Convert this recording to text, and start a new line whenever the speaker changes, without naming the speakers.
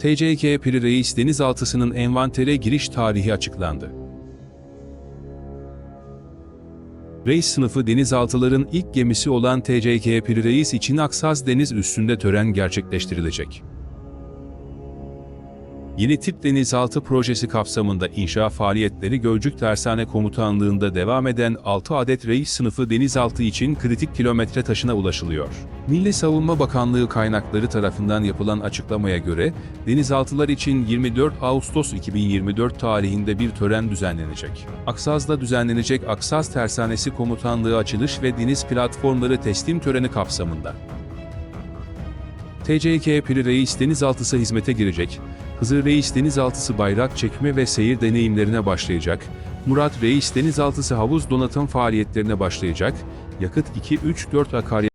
TCK Piri Reis denizaltısının envantere giriş tarihi açıklandı. Reis sınıfı denizaltıların ilk gemisi olan TCK Piri Reis için Aksaz Deniz üstünde tören gerçekleştirilecek. Yeni tip denizaltı projesi kapsamında inşa faaliyetleri Gölcük Tersane Komutanlığı'nda devam eden 6 adet reis sınıfı denizaltı için kritik kilometre taşına ulaşılıyor. Milli Savunma Bakanlığı kaynakları tarafından yapılan açıklamaya göre, denizaltılar için 24 Ağustos 2024 tarihinde bir tören düzenlenecek. Aksaz'da düzenlenecek Aksaz Tersanesi Komutanlığı açılış ve deniz platformları teslim töreni kapsamında. TCK Piri Reis denizaltısı hizmete girecek, Hızır Reis denizaltısı bayrak çekme ve seyir deneyimlerine başlayacak, Murat Reis denizaltısı havuz donatım faaliyetlerine başlayacak, yakıt 2-3-4 akaryakıt